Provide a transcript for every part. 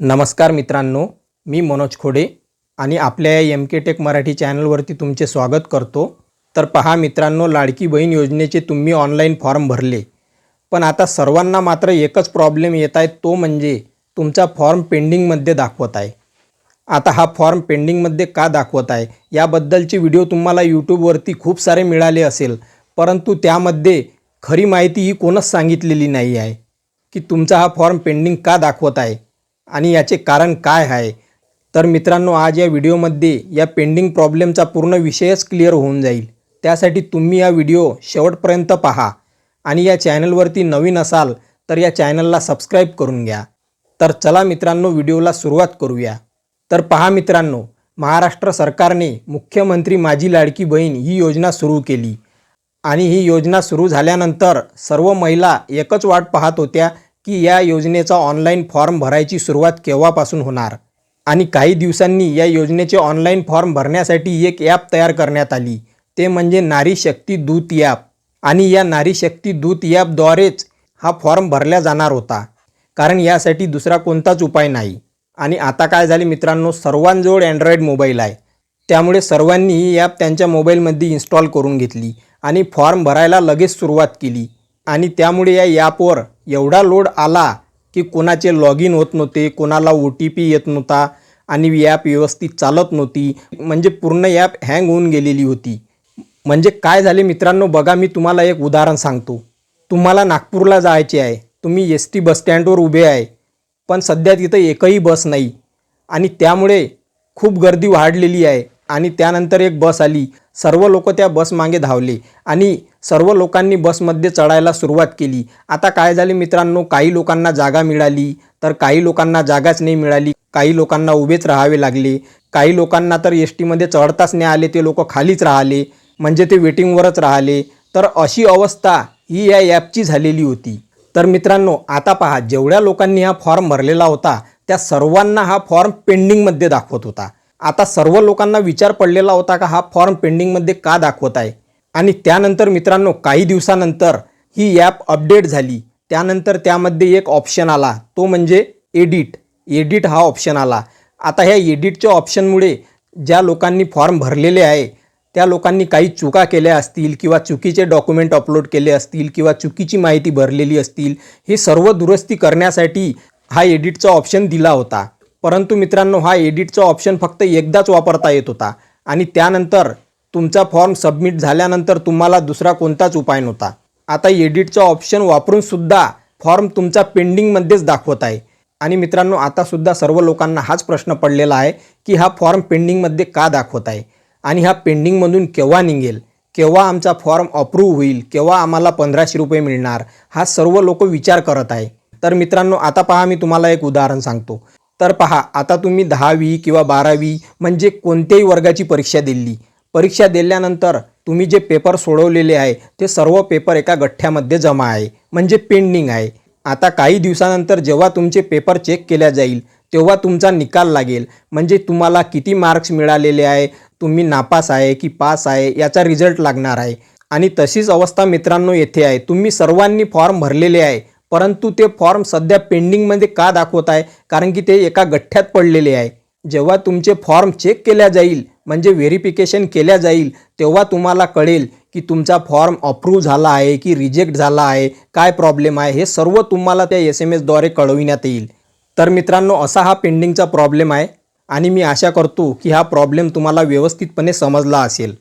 नमस्कार मित्रांनो मी मनोज खोडे आणि आपल्या या एम के टेक मराठी चॅनलवरती तुमचे स्वागत करतो. तर पहा मित्रांनो लाडकी बहीण योजनेचे तुम्ही ऑनलाईन फॉर्म भरले. पण आता सर्वांना मात्र एकच प्रॉब्लेम येत आहे तो म्हणजे तुमचा फॉर्म पेंडिंगमध्ये दाखवत आहे. आता हा फॉर्म पेंडिंगमध्ये का दाखवत आहे? याबद्दलचे व्हिडिओ तुम्हाला यूट्यूबवरती खूप सारे मिळाले असेल परंतु त्यामध्ये खरी माहिती ही कोणच सांगितलेली नाही आहे. की तुमचा हा फॉर्म पेंडिंग का दाखवत आहे? आणि याचे कारण काय आहे? तर मित्रांनो आज या व्हिडिओमध्ये या पेंडिंग प्रॉब्लेमचा पूर्ण विषयच क्लिअर होऊन जाईल. त्यासाठी तुम्ही हा व्हिडिओ शेवटपर्यंत पहा आणि या चॅनलवरती नवीन असाल तर या चॅनलला सबस्क्राईब करून घ्या. तर चला मित्रांनो व्हिडिओला सुरुवात करूया. तर पहा मित्रांनो महाराष्ट्र सरकारने मुख्यमंत्री माझी लाडकी बहीण ही योजना सुरू केली. आणि ही योजना सुरू झाल्यानंतर सर्व महिला एकच वाट पाहत होत्या की या योजनेचा ऑनलाईन फॉर्म भरायची सुरुवात केव्हापासून होणार? आणि काही दिवसांनी या योजनेचे ऑनलाईन फॉर्म भरण्यासाठी एक ॲप तयार करण्यात आली. ते म्हणजे नारी शक्ती दूत ॲप आणि या नारी शक्ती दूत ॲपद्वारेच हा फॉर्म भरला जाणार होता. कारण यासाठी दुसरा कोणताच उपाय नाही. आणि आता काय झाले मित्रांनो सर्वांजवळ अँड्रॉईड मोबाईल आहे. त्यामुळे सर्वांनी ही ॲप त्यांच्या मोबाईलमध्ये इन्स्टॉल करून घेतली. आणि फॉर्म भरायला लगेच सुरुवात केली. आणि त्यामुळे या ॲपवर एवढा लोड आला की कोणाचे लॉग इन होत नव्हते कोणाला ओ टी पी येत नव्हता आणि ॲप व्यवस्थित चालत नव्हती. म्हणजे पूर्ण ॲप हँग होऊन गेलेली होती. म्हणजे काय झाले मित्रांनो बघा मी तुम्हाला एक उदाहरण सांगतो. तुम्हाला नागपूरला जायचे आहे. तुम्ही एस टी बसस्टँडवर उभे आहे. पण सध्या तिथं एकही बस नाही. आणि त्यामुळे खूप गर्दी वाढलेली आहे. आणि त्यानंतर एक बस आली. सर्व लोक त्या बसमागे धावले आणि सर्व लोकांनी बसमध्ये चढायला सुरुवात केली. आता काय झाले मित्रांनो? काही लोकांना जागा मिळाली तर काही लोकांना जागाच नाही मिळाली. काही लोकांना उभेच राहावे लागले. काही लोकांना तर एस टीमध्ये चढताच नाही आले ते लोक खालीच राहिले म्हणजे ते वेटिंगवरच राहिले. तर अशी अवस्था ही या ॲपची झालेली होती. तर मित्रांनो आता पहा जेवढ्या लोकांनी हा फॉर्म भरलेला होता त्या सर्वांना हा फॉर्म पेंडिंगमध्ये दाखवत होता. आता सर्व लोकांना विचार पडलेला होता का हा फॉर्म पेंडिंगमध्ये का दाखवत आहे? आणि त्यानंतर मित्रांनो काही दिवसानंतर ही ॲप अपडेट झाली. त्यानंतर त्यामध्ये एक ऑप्शन आला. तो म्हणजे एडिट एडिट हा ऑप्शन आला. आता ह्या एडिटच्या ऑप्शनमुळे ज्या लोकांनी फॉर्म भरलेले आहे त्या लोकांनी काही चुका केल्या असतील किंवा चुकीचे डॉक्युमेंट अपलोड केले असतील किंवा चुकीची माहिती भरलेली असतील हे सर्व दुरुस्ती करण्यासाठी हा एडिटचा ऑप्शन दिला होता. परंतु मित्रांनो हा एडिटचा ऑप्शन फक्त एकदाच वापरता येत होता. आणि त्यानंतर तुमचा फॉर्म सबमिट झाल्यानंतर तुम्हाला दुसरा कोणताच उपाय नव्हता. आता एडिटचा ऑप्शन वापरूनसुद्धा फॉर्म तुमचा पेंडिंगमध्येच दाखवत आहे. आणि मित्रांनो आतासुद्धा सर्व लोकांना हाच प्रश्न पडलेला आहे की हा फॉर्म पेंडिंगमध्ये का दाखवत आहे? आणि हा पेंडिंगमधून केव्हा निघेल? केव्हा आमचा फॉर्म अप्रूव्ह होईल? केव्हा आम्हाला पंधराशे रुपये मिळणार? हा सर्व लोक विचार करत आहे. तर मित्रांनो आता पहा मी तुम्हाला एक उदाहरण सांगतो. तर पहा आता तुम्ही दहावी किंवा बारावी म्हणजे कोणत्याही वर्गाची परीक्षा दिली. परीक्षा दिल्यानंतर तुम्ही जे पेपर सोडवलेले आहे ते सर्व पेपर एका गठ्ठ्यामध्ये जमा आहे म्हणजे पेंडिंग आहे. आता काही दिवसानंतर जेव्हा तुमचे पेपर चेक केल्या जाईल तेव्हा तुमचा निकाल लागेल. म्हणजे तुम्हाला किती मार्क्स मिळालेले आहे तुम्ही नापास आहे की पास आहे याचा रिझल्ट लागणार आहे. आणि तशीच अवस्था मित्रांनो येथे आहे. तुम्ही सर्वांनी फॉर्म भरलेले आहे परंतु ते फॉर्म सध्या पेंडिंगमध्ये का दाखवत आहे? कारण की ते एका गठ्ठ्यात पडलेले आहे. जेव्हा तुमचे फॉर्म चेक केल्या जाईल म्हणजे व्हेरिफिकेशन केल्या जाईल तेव्हा तुम्हाला कळेल की तुमचा फॉर्म अप्रूव्ह झाला आहे की रिजेक्ट झाला आहे काय प्रॉब्लेम आहे हे सर्व तुम्हाला त्या एस एम एसद्वारे कळविण्यात येईल. तर मित्रांनो असा हा पेंडिंगचा प्रॉब्लेम आहे आणि मी आशा करतो की हा प्रॉब्लेम तुम्हाला व्यवस्थितपणे समजला असेल.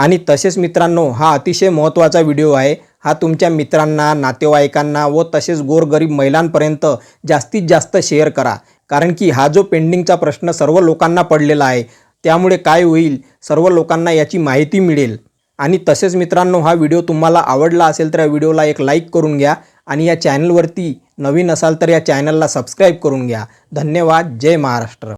आणि तसेच मित्रांनो हा अतिशय महत्त्वाचा व्हिडिओ आहे. हा तुमच्या मित्रांना नातेवाईकांना व तसेच गोरगरीब महिलांपर्यंत जास्तीत जास्त शेअर करा. कारण की हा जो पेंडिंगचा प्रश्न सर्व लोकांना पडलेला आहे त्यामुळे काय होईल सर्व लोकांना याची माहिती मिळेल. आणि तसेच मित्रांनो हा व्हिडिओ तुम्हाला आवडला असेल तर या व्हिडिओला एक लाईक करून घ्या आणि या चॅनलवरती नवीन असाल तर या चॅनलला सबस्क्राईब करून घ्या. धन्यवाद. जय महाराष्ट्र.